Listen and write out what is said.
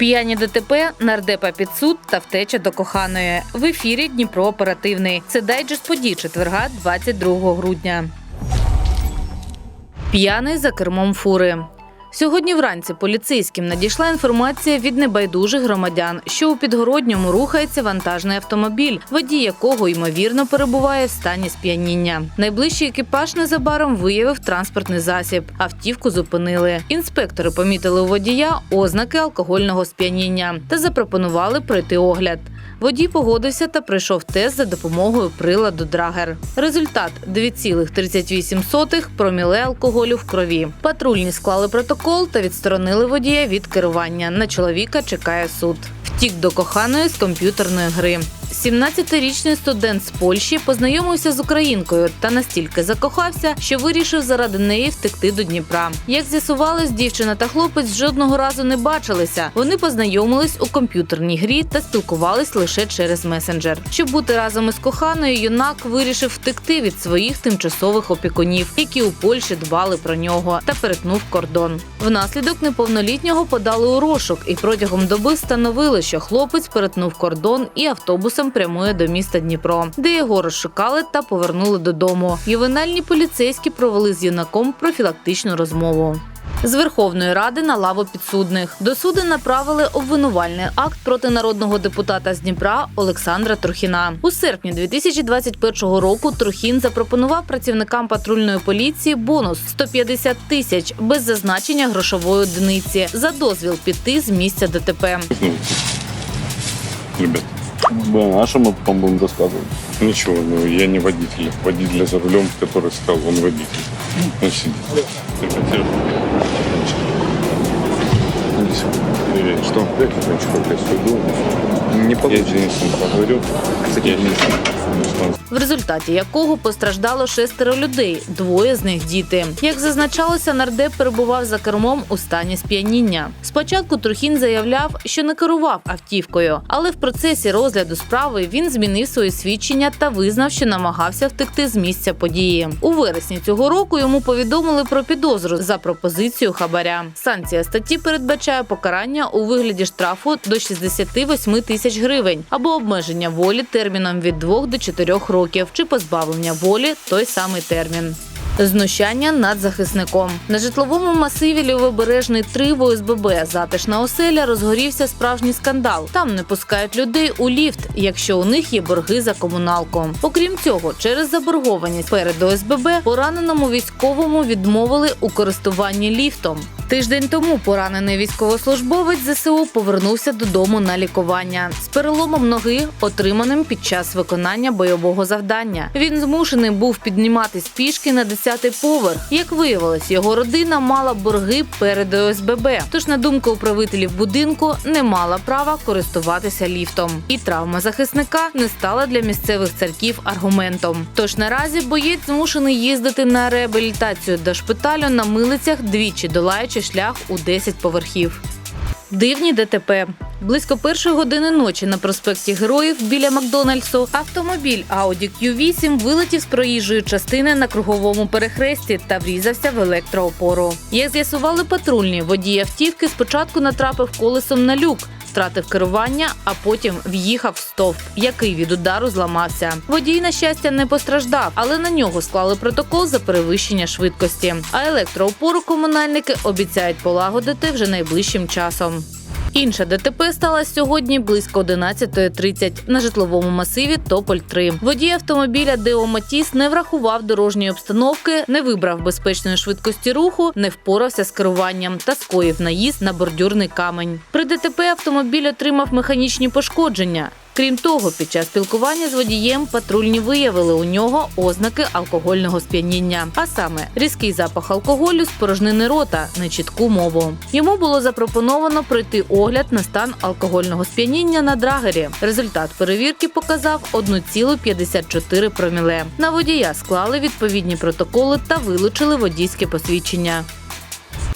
П'яні ДТП, нардепа під суд та втеча до коханої. В ефірі Дніпро оперативний. Це дайджест подій четверга, 22 грудня. П'яний за кермом фури. Сьогодні вранці поліцейським надійшла інформація від небайдужих громадян, що у підгородньому рухається вантажний автомобіль, водій якого ймовірно перебуває в стані сп'яніння. Найближчий екіпаж незабаром виявив транспортний засіб. Автівку зупинили. Інспектори помітили у водія ознаки алкогольного сп'яніння та запропонували пройти огляд. Водій погодився та пройшов тест за допомогою приладу Драгер. Результат 2,38 проміле алкоголю в крові. Патрульні склали протокол та відсторонили водія від керування. На чоловіка чекає суд. Втік до коханої з комп'ютерної гри. 17-річний студент з Польщі познайомився з українкою та настільки закохався, що вирішив заради неї втекти до Дніпра. Як з'ясувалось, дівчина та хлопець жодного разу не бачилися. Вони познайомились у комп'ютерній грі та спілкувались лише через месенджер. Щоб бути разом із коханою, юнак вирішив втекти від своїх тимчасових опікунів, які у Польщі дбали про нього, та перетнув кордон. Внаслідок неповнолітнього подали у розшук і протягом доби встановили, що хлопець перетнув кордон і автобусом прямує до міста Дніпро, де його розшукали та повернули додому. Ювенальні поліцейські провели з юнаком профілактичну розмову. З Верховної Ради на лаву підсудних до суду направили обвинувальний акт проти народного депутата з Дніпра Олександра Трухіна. У серпні 2021 року Трухін запропонував працівникам патрульної поліції бонус 150 тисяч без зазначення грошової одиниці за дозвіл піти з місця ДТП. Ну, ребят, Блин, а что мы потом будем рассказывать? ничего, ну, я не водитель. Водитель за рулем, который сказал, он водитель. Он сидит. Ребят, Иди Сюда. Что? Кусочек, блядь, свой дом. Не Я с. Денисом поговорю. Я Денисом. в результаті якого постраждало шестеро людей, двоє з них діти. Як зазначалося, нардеп перебував за кермом у стані сп'яніння. Спочатку Трухін заявляв, що не керував автівкою, але в процесі розгляду справи він змінив свої свідчення та визнав, що намагався втекти з місця події. У вересні цього року йому повідомили про підозру за пропозицію хабаря. Санкція статті передбачає покарання у вигляді штрафу до 68 тисяч гривень або обмеження волі терміном від 2 до 4 років чи позбавлення волі той самий термін. Знущання над захисником на житловому масиві Лівобережний 3 в ОСББ затишна оселя розгорівся справжній скандал. Там не пускають людей у ліфт, якщо у них є борги за комуналку. Окрім цього, через заборгованість перед ОСББ пораненому військовому відмовили у користуванні ліфтом. Тиждень тому поранений військовослужбовець ЗСУ повернувся додому на лікування з переломом ноги, отриманим під час виконання бойового завдання. Він змушений був підніматись пішки на 10-й поверх. Як виявилось, його родина мала борги перед ОСББ. Тож, на думку управителів будинку, не мала права користуватися ліфтом. І травма захисника не стала для місцевих царків аргументом. Тож наразі боєць змушений їздити на реабілітацію до шпиталю на милицях, двічі долаючи шлях у 10 поверхів. Дивні ДТП. Близько першої години ночі на проспекті Героїв біля Макдональдсу автомобіль Audi Q8 вилетів з проїжджої частини на круговому перехресті та врізався в електроопору. Як з'ясували патрульні, водій автівки спочатку натрапив колесом на люк. Втратив керування, а потім в'їхав в стовп, який від удару зламався. Водій, на щастя, не постраждав, але на нього склали протокол за перевищення швидкості. А електроопору комунальники обіцяють полагодити вже найближчим часом. Інша ДТП сталося сьогодні близько 11.30 на житловому масиві Тополь 3 Водій автомобіля Део Матіс не врахував дорожньої обстановки, не вибрав безпечної швидкості руху, не впорався з керуванням та скоїв наїзд на бордюрний камень. При ДТП автомобіль отримав механічні пошкодження. Крім того, під час спілкування з водієм патрульні виявили у нього ознаки алкогольного сп'яніння, а саме різкий запах алкоголю з порожнини рота, нечітку мову. Йому було запропоновано пройти огляд на стан алкогольного сп'яніння на драгері. Результат перевірки показав 1,54 проміле. На водія склали відповідні протоколи та вилучили водійське посвідчення.